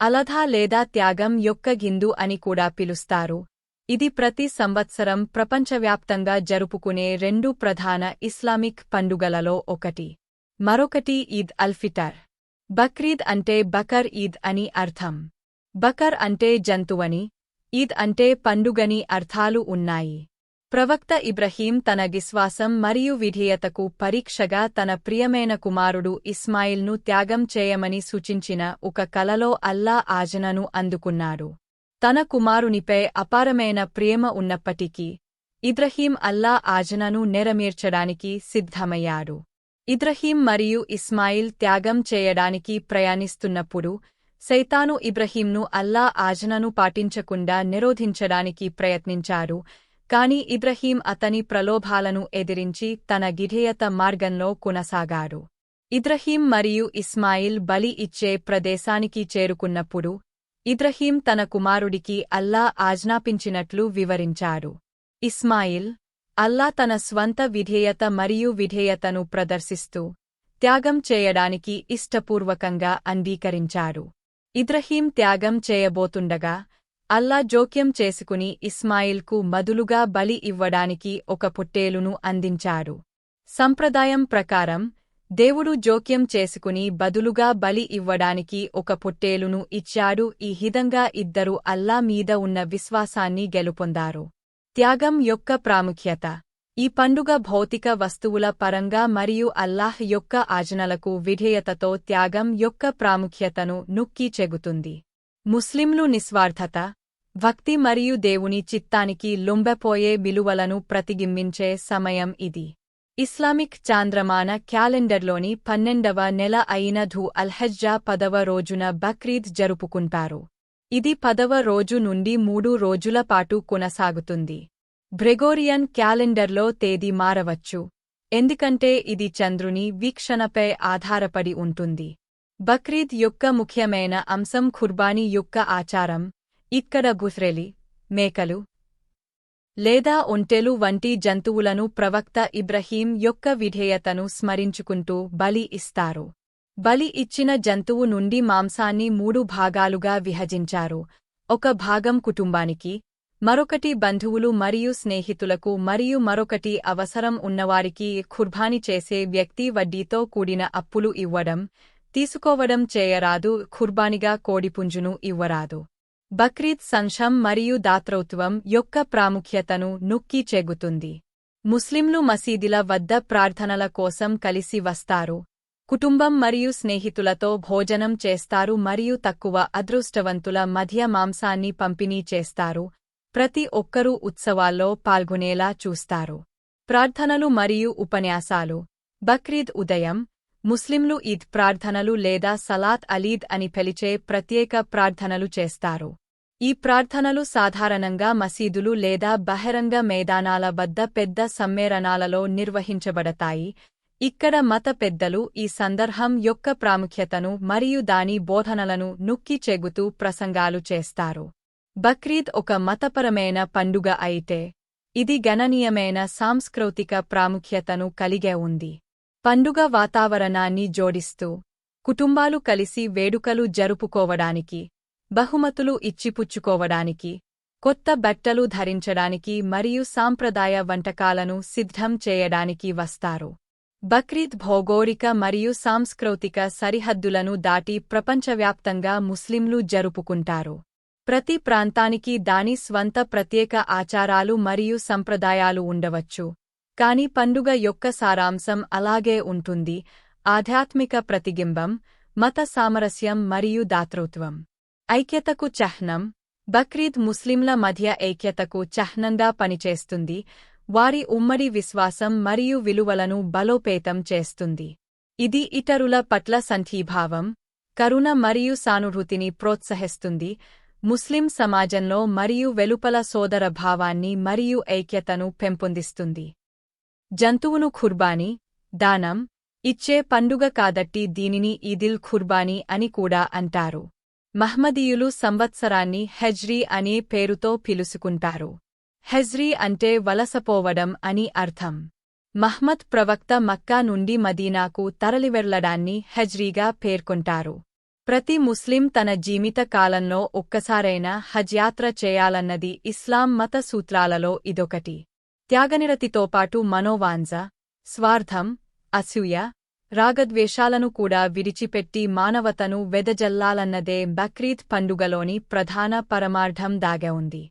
అలధ లేదా త్యాగం యొక్క గిందు అని కూడా పిలుస్తారు. ఇది ప్రతి సంవత్సరం ప్రపంచవ్యాప్తంగా జరుపుకునే రెండు ప్రధాన ఇస్లామిక్ పండుగలలో ఒకటి. మరొకటి ఈద్ అల్ఫిటర్ బక్రీద్ అంటే బకర్ ఈద్ అని అర్థం. బకర్ అంటే జంతువని ఈద్ అంటే పండుగని అర్థాలు ఉన్నాయి. ప్రవక్త ఇబ్రహీం తన విశ్వాసం మరియు విధేయతకు పరీక్షగా తన ప్రియమైన కుమారుడు ఇస్మాయిల్ను త్యాగం చేయమని సూచించిన ఒక కలలో అల్లా ఆజనను అందుకున్నాడు. తన కుమారునిపై అపారమైన ప్రేమ ఉన్నప్పటికీ ఇబ్రహీం అల్లా ఆజనను నెరమేర్చడానికి సిద్ధమయ్యాడు. ఇబ్రహీం మరియు ఇస్మాయిల్ త్యాగం చేయడానికి ప్రయాణిస్తున్నప్పుడు సైతాను ఇబ్రహీంను అల్లా ఆజనను పాటించకుండా నిరోధించడానికి ప్రయత్నించారు కాని ఇబ్రహీం అతని ప్రలోభాలను ఎదిరించి తన గిధేయత మార్గంలో కొనసాగాడు. ఇబ్రహీం మరియు ఇస్మాయిల్ బలి ఇచ్చే ప్రదేశానికి చేరుకున్నప్పుడు ఇబ్రహీం తన కుమారుడికి అల్లా ఆజ్ఞాపించినట్లు వివరించాడు. ఇస్మాయిల్ అల్లా తన స్వంత విధేయత మరియు విధేయతను ప్రదర్శిస్తూ త్యాగం చేయడానికి ఇష్టపూర్వకంగా అంగీకరించాడు. ఇబ్రహీం త్యాగం చేయబోతుండగా అల్లా జోక్యం చేసుకుని ఇస్మాయిల్కు మదులుగా బలి ఇవ్వడానికి ఒక పొట్టేలును అందించాడు. సంప్రదాయం ప్రకారం దేవుడు జోక్యం చేసుకుని బదులుగా బలి ఇవ్వడానికి ఒక పొట్టేలును ఇచ్చాడు. ఈ హిదంగా ఇద్దరు అల్లా మీద ఉన్న విశ్వాసాన్ని గెలుపొందారు. త్యాగం యొక్క ప్రాముఖ్యత. ఈ పండుగ భౌతిక వస్తువుల పరంగా మరియు అల్లాహ్ యొక్క ఆజ్ఞలకు విధేయతతో త్యాగం యొక్క ప్రాముఖ్యతను నొక్కి చెగుతుంది ముస్లింలు నిస్వార్థత భక్తి మరియు దేవుని చిత్తానికి లొంబపోయే విలువలను ప్రతిబింబించే సమయం ఇది. ఇస్లామిక్ చాంద్రమాన క్యాలెండర్లోని పన్నెండవ నెల అయిన ధు అల్హజ్జా పదవ రోజున బక్రీద్ జరుపుకుంటారు. ఇది పదవ రోజు నుండి మూడు రోజుల పాటు కొనసాగుతుంది. బ్రెగోరియన్ క్యాలెండర్లో తేదీ మారవచ్చు. ఎందుకంటే ఇది చంద్రుని వీక్షణపై ఆధారపడి ఉంటుంది. బక్రీద్ యొక్క ముఖ్యమైన అంశం ఖుర్బానీ యొక్క ఆచారం ఇక్కడ గుస్రెలి మేకలు లేదా ఒంటెలు వంటి జంతువులను ప్రవక్త ఇబ్రహీం యొక్క విధేయతను స్మరించుకుంటూ బలి ఇస్తారు. బలి ఇచ్చిన జంతువు నుండి మాంసాన్ని మూడు భాగాలుగా విభజించారు. ఒక భాగం కుటుంబానికి మరొకటి బంధువులు మరియు స్నేహితులకు మరియు మరొకటి అవసరం ఉన్నవారికి ఖుర్బాని చేసే వ్యక్తి వడ్డీతో కూడిన అప్పులు ఇవ్వడం తీసుకోవడం చేయరాదు ఖుర్బానిగా కోడిపుంజును ఇవ్వరాదు. బక్రీద్ సంశం మరియు దాత్రౌత్వం యొక్క ప్రాముఖ్యతను నొక్కి చెగుతుంది. ముస్లింలు మసీదుల వద్ద ప్రార్థనల కోసం కలిసి వస్తారు. కుటుంబం మరియు స్నేహితులతో భోజనం చేస్తారు మరియు తక్కువ అదృష్టవంతుల మధ్య మాంసాన్ని పంపిణీ చేస్తారు. ప్రతి ఒక్కరూ ఉత్సవాల్లో పాల్గొనేలా చూస్తారు. ప్రార్థనలు మరియు ఉపన్యాసాలు. బక్రీద్ ఉదయం ముస్లింలు ఈద్ ప్రార్థనలు లేదా సలాత్ అలీద్ అని పిలిచే ప్రత్యేక ప్రార్థనలు చేస్తారు. ఈ ప్రార్థనలు సాధారణంగా మసీదులు లేదా బహిరంగ మైదానాల వద్ద పెద్ద సమ్మేళనాలలో నిర్వహించబడతాయి. ఇక్కడ మత పెద్దలు ఈ సందర్భం యొక్క ప్రాముఖ్యతను మరియు దాని బోధనలను నొక్కి చెగుతూ ప్రసంగాలు చేస్తారు. బక్రీద్ ఒక మతపరమైన పండుగ అయితే ఇది గణనీయమైన సాంస్కృతిక ప్రాముఖ్యతను కలిగే ఉంది. పండుగ వాతావరణాన్ని జోడిస్తూ కుటుంబాలు కలిసి వేడుకలు జరుపుకోవడానికి బహుమతులు ఇచ్చిపుచ్చుకోవడానికి కొత్త బట్టలు ధరించడానికి మరియు సాంప్రదాయ వంటకాలను సిద్ధం చేయడానికి వస్తారు. బక్రీద్ భౌగోళిక మరియు సాంస్కృతిక సరిహద్దులను దాటి ప్రపంచవ్యాప్తంగా ముస్లింలు జరుపుకుంటారు. ప్రతి ప్రాంతానికి దాని స్వంత ప్రత్యేక ఆచారాలు మరియు సంప్రదాయాలు ఉండవచ్చు. కాని పండుగ యొక్క సారాంశం అలాగే ఉంటుంది. ఆధ్యాత్మిక ప్రతిబింబం మత సామరస్యం మరియు దాతృత్వం. ఐక్యతకు చహ్నం. బక్రీద్ ముస్లింల మధ్య ఐక్యతకు చహ్నంగా పనిచేస్తుంది. వారి ఉమ్మడి విశ్వాసం మరియు విలువలను బలోపేతం చేస్తుంది. ఇది ఇతరుల పట్ల సంఘీభావం కరుణ మరియు సానుభూతిని ప్రోత్సహిస్తుంది. ముస్లిం సమాజంలో మరియు వెలుపల సోదర భావాన్ని మరియు ఐక్యతను పెంపొందిస్తుంది. జంతువును ఖుర్బానీ దానం ఇచ్చే పండుగ కాదట్టి దీనిని ఈదిల్ ఖుర్బానీ అని కూడా అంటారు. మహ్మదీయులు సంవత్సరాన్ని హెజ్రీ అనే పేరుతో పిలుసుకుంటారు. హెజ్రీ అంటే వలసపోవడం అని అర్థం. మహ్మద్ ప్రవక్త మక్కా నుండి మదీనాకు తరలివెళ్ళడాన్ని హెజ్రీగా పేర్కొంటారు. ప్రతి ముస్లిం తన జీవిత కాలంలో ఒక్కసారైనా హజ్ యాత్ర చేయాలన్నది ఇస్లాం మత సూత్రాలలో ఇదొకటి. త్యాగనిరతితో పాటు మనోవాంజ స్వార్థం అసూయ రాగద్వేషాలను కూడా విడిచిపెట్టి మానవతను వెదజల్లాలన్నదే బక్రీద్ పండుగలోని ప్రధాన పరమార్థం దాగ ఉంది.